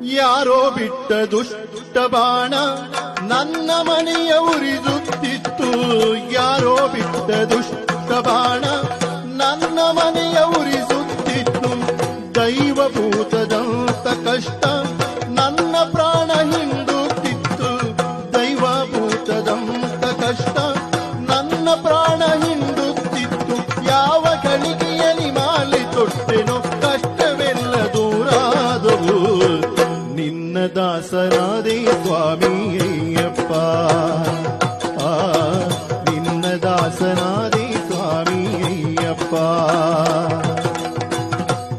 ಯಾರೋ ಬಿಟ್ಟ ದುಷ್ಟ ಬಾಣ ನನ್ನ ಮನೆಯ ಉರಿದುತ್ತಿತ್ತು ಯಾರೋ ಬಿಟ್ಟ ದುಷ್ಟ ಬಾಣ ನನ್ನ ಮನೆಯ ಉರಿಸುತ್ತಿತ್ತು ದೈವಭೂತದಂತ ದಾಸನಾದೆ ಸ್ವಾಮಿ ಅಯ್ಯಪ್ಪ ಆ, ನಿನ್ನ ದಾಸನಾದೆ ಸ್ವಾಮಿ ಅಯ್ಯಪ್ಪ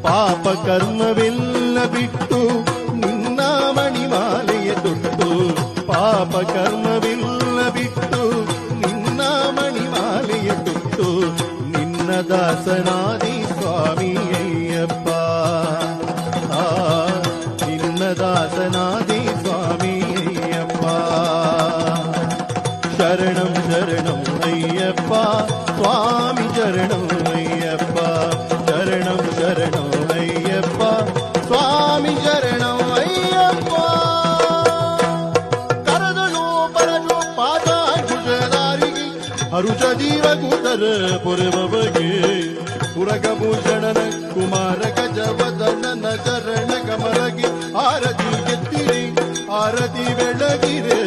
ಪಾಪ ಕರ್ಮವೆಲ್ಲ ಬಿಟ್ಟು ನಿನ್ನ ಮಣಿಮಾಲೆಯ ತೊಟ್ಟು. ಪಾಪ ಕರ್ಮವೆಲ್ಲ ಬಿಟ್ಟು ನಿನ್ನ ಮಣಿಮಾಲೆಯ ತೊಟ್ಟು. ನಿನ್ನ ದಾಸನಾದಿ ಸ್ವಾಮಿ ஐயப்பா சுவாமி சரணம் ஐயப்பா சரணம் சரணம் ஐயப்பா சுவாமி சரணம் ஐயப்பா. கரதலோ பரலோ பாதாகுஷதாரிகி அருஷ ஜீவகுதர புரவகே புரகபூஷணன குமார கஜவதன சரண கமலகி ஆரதி எத்திரி ஆரதி வெளகிறே